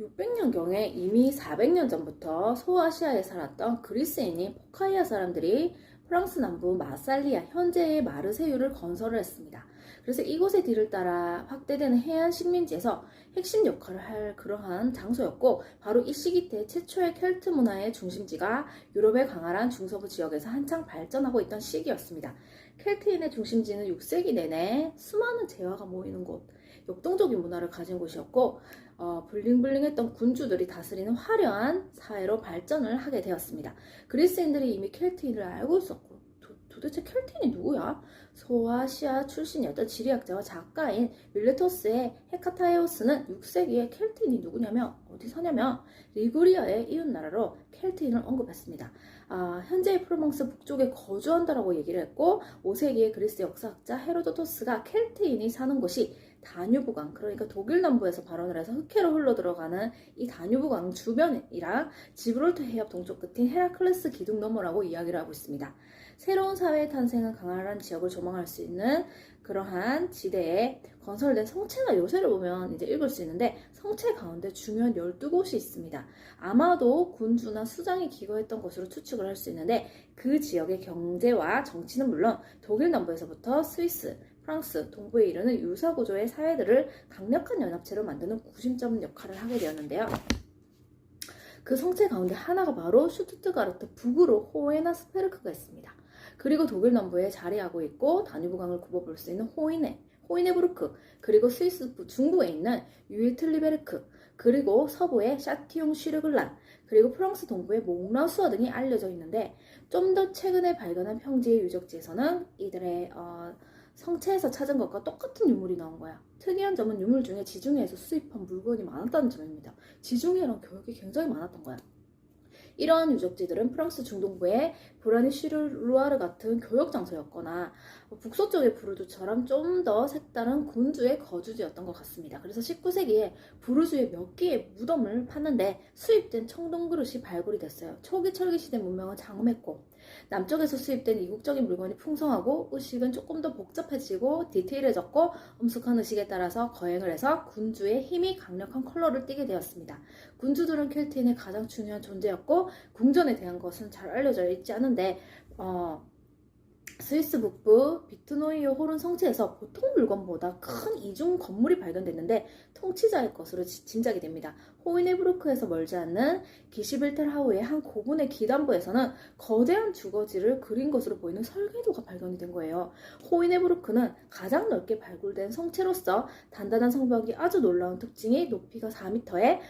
600년경에 이미 400년 전부터 소아시아에 살았던 그리스인인 포카이아 사람들이 프랑스 남부 마살리아 현재의 마르세유를 건설을 했습니다. 그래서 이곳의 뒤를 따라 확대되는 해안 식민지에서 핵심 역할을 할 그러한 장소였고 바로 이 시기 때 최초의 켈트 문화의 중심지가 유럽의 강활한 중서부 지역에서 한창 발전하고 있던 시기였습니다. 켈트인의 중심지는 6세기 내내 수많은 재화가 모이는 곳, 역동적인 문화를 가진 곳이었고 어, 블링블링했던 군주들이 다스리는 화려한 사회로 발전을 하게 되었습니다. 그리스인들이 이미 켈트인을 알고 있었고 도, 도대체 켈트인이 누구야? 소아시아 출신이었던 지리학자와 작가인 밀레토스의 헤카타에오스는 6세기에 켈트인이 누구냐면 어디 사냐면 리구리아의 이웃나라로 켈트인을 언급했습니다. 아, 현재의 프로몽스 북쪽에 거주한다라고 얘기를 했고 5세기의 그리스 역사학자 헤로도토스가 켈트인이 사는 곳이 다뉴브강 그러니까 독일 남부에서 발원을 해서 흑해로 흘러 들어가는 이 다뉴브강 주변이랑 지브롤터 해협 동쪽 끝인 헤라클레스 기둥 너머라고 이야기를 하고 있습니다. 새로운 사회의 탄생은 강활한 지역을 조망할 수 있는 그러한 지대에 건설된 성체나 요새를 보면 이제 읽을 수 있는데 성체 가운데 중요한 12곳이 있습니다. 아마도 군주나 수장이 기거했던 것으로 추측을 할 수 있는데 그 지역의 경제와 정치는 물론 독일 남부에서부터 스위스, 프랑스, 동부에 이르는 유사 구조의 사회들을 강력한 연합체로 만드는 구심점 역할을 하게 되었는데요. 그 성체 가운데 하나가 바로 슈투트가르트 북으로 호에나 스페르크가 있습니다. 그리고 독일 남부에 자리하고 있고 다뉴브강을 굽어볼 수 있는 호이네, 호이네부르크, 그리고 스위스 중부에 있는 유이틀리베르크, 그리고 서부에 샤티용 슈르글란, 그리고 프랑스 동부의 몽라수아 등이 알려져 있는데 좀 더 최근에 발견한 평지의 유적지에서는 이들의 어, 성체에서 찾은 것과 똑같은 유물이 나온 거야. 특이한 점은 유물 중에 지중해에서 수입한 물건이 많았다는 점입니다. 지중해랑 교역이 굉장히 많았던 거야. 이러한 유적지들은 프랑스 중동부의 브라니 시르루아르 같은 교역 장소였거나 북서쪽의 부르주처럼 좀 더 색다른 군주의 거주지였던 것 같습니다. 그래서 19세기에 부르주의 몇 개의 무덤을 팠는데 수입된 청동 그릇이 발굴이 됐어요. 초기 철기 시대 문명은 장엄했고 남쪽에서 수입된 이국적인 물건이 풍성하고 의식은 조금 더 복잡해지고 디테일해졌고 엄숙한 의식에 따라서 거행을 해서 군주의 힘이 강력한 컬러를 띠게 되었습니다. 군주들은 켈트인의 가장 중요한 존재였고 궁전에 대한 것은 잘 알려져 있지 않은데 어, 스위스 북부 비트노이오 호른 성체에서 보통 물건보다 큰 이중 건물이 발견됐는데 통치자의 것으로 지- 짐작이 됩니다. 호이네브루크에서 멀지 않는 기시빌텔하우의 한 고분의 기단부에서는 거대한 주거지를 그린 것으로 보이는 설계도가 발견이 된 거예요. 호이네브루크는 가장 넓게 발굴된 성체로서 단단한 성벽이 아주 놀라운 특징이 높이가 4m에